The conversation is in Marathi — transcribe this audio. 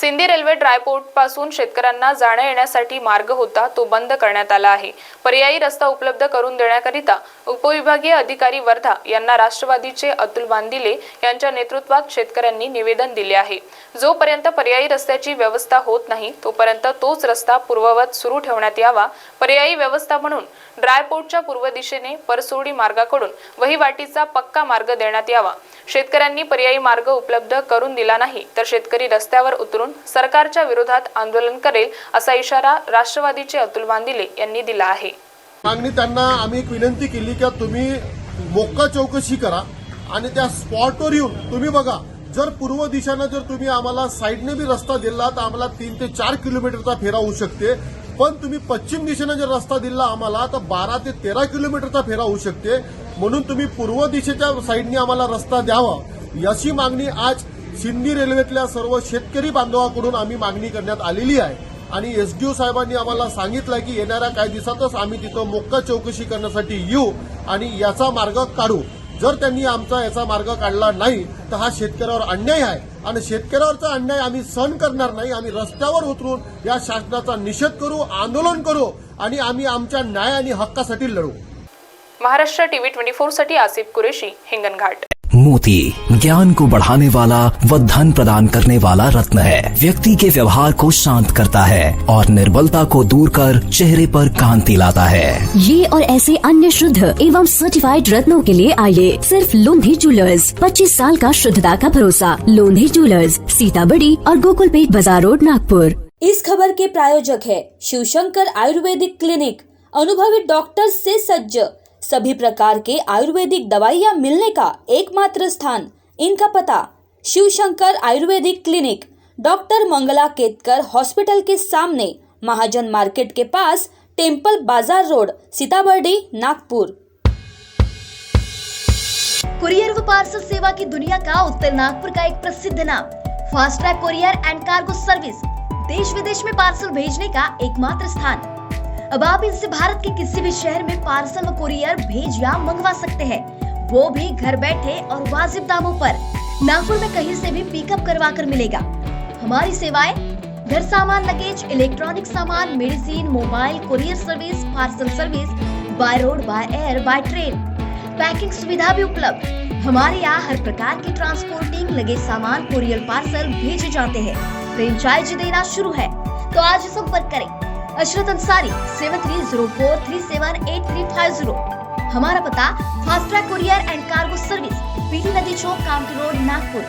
सिंधी रेल्वे ड्रायपोर्टपासून शेतकऱ्यांना जाण्या येण्यासाठी मार्ग होता तो बंद करण्यात आला आहे. पर्यायी रस्ता उपलब्ध करून देण्याकरिता उपविभागीय अधिकारी वर्धा यांना राष्ट्रवादीचे अतुल बांदिले यांच्या नेतृत्वात शेतकऱ्यांनी निवेदन दिले आहे. जोपर्यंत पर्यायी रस्त्याची व्यवस्था होत नाही तोपर्यंत तोच रस्ता पूर्ववत सुरू ठेवण्यात यावा. पर्यायी व्यवस्था म्हणून ड्रायपोर्टच्या पूर्व दिशेने परसोडी मार्गाकडून वहिवाटीचा पक्का मार्ग देण्यात यावा. शेतकऱ्यांनी पर्यायी मार्ग उपलब्ध करून दिला नाही तर शेतकरी रस्त्यावर उतरून सरकारच्या विरोधात आंदोलन करेल असा इशारा राष्ट्रवादीचे अतुल वांदिले यांनी दिला आहे. मागणी त्यांना आम्ही एक विनंती केली की तुम्ही मोक्का चौकशी करा आणि त्या स्पॉटवर येऊन तुम्ही बघा जर पूर्व दिशानं जर तुम्ही आम्हाला साईडने बी रस्ता दिला तर आम्हाला तीन ते चार किलोमीटरचा फेरा होऊ शकते. पण तुम्ही पश्चिम दिशेनं जर रस्ता दिला आम्हाला तर बारा ते तेरा किलोमीटरचा फेरा होऊ शकते. म्हणून तुम्ही पूर्व दिशेच्या साईडने आम्हाला रस्ता द्यावा. याची मागणी आज सिंधी रेल्वेतल्या सर्व शेतकरी बांधवाकडून आम्ही मागणी करण्यात आलेली आहे. आणि एसडीओ साहेबांनी आम्हाला सांगितलं की येणाऱ्या काही दिवसातच आम्ही तिथं मोक्का चौकशी करण्यासाठी येऊ आणि याचा मार्ग काढू. जर त्यांनी आमचा याचा मार्ग काढला नाही तर हा शेतकऱ्यावर अन्याय आहे. आणि शेतकऱ्यावरचा अन्याय आम्ही सहन करणार नाही आम्ही रस्त्यावर उतरून या शासनाचा निषेध करू आंदोलन करू आणि आम्ही आमच्या न्याय आणि हक्कासाठी लढू. महाराष्ट्र टीव्ही ट्वेंटी फोरसाठी आसिफ कुरेशी हिंगणघाट. मोती ज्ञान को बढ़ाने वाला व धन प्रदान करने वाला रत्न है। व्यक्ति के व्यवहार को शांत करता है और निर्बलता को दूर कर चेहरे पर कांति लाता है। ये और ऐसे अन्य शुद्ध एवं सर्टिफाइड रत्नों के लिए आइए। सिर्फ़ लोंधी ज्वेलर्स 25 साल का शुद्धता का भरोसा। लोंधी ज्वेलर्स सीताबड़ी और गोकुलपेट बाज़ार रोड नागपुर। इस खबर के प्रायोजक है शिवशंकर आयुर्वेदिक क्लिनिक। अनुभवी डॉक्टर से सज्ज। सभी प्रकार के आयुर्वेदिक दवाइयाँ मिलने का एकमात्र स्थान इनका पता Shiv Shankar Ayurvedic clinic, doctor Mangala Ketkar hospital के सामने महाजन मार्केट के pass temple bazaar road, Sitabardi, Nagpur. Courier व पार्सल सेवा की दुनिया का उत्तर नागपुर का एक प्रसिद्ध नाम fast track courier and cargo service देश विदेश में पार्सल भेजने का एकमात्र स्थान। अब आप इनसे भारत के किसी भी शहर में पार्सल व कुरियर भेज या मंगवा सकते हैं। वो भी घर बैठे और वाजिब दामों पर। नागपुर में कहीं से भी पिकअप करवा कर मिलेगा। हमारी सेवाएँ, घर सामान लगेज इलेक्ट्रॉनिक सामान medicine mobile courier service parcel service by road by air by train packing सुविधा भी उपलब्ध। हमारे यहाँ हर प्रकार की ट्रांसपोर्टिंग लगे सामान कुरियर पार्सल भेजे जाते हैं। फ्रेंचाइजी देना शुरू है। तो आज संपर्क करें। Ashrat Ansari seven three zero four three seven eight three five zero हमारा पता fast track courier and cargo service PT नदी चौक काउंटी रोड नागपुर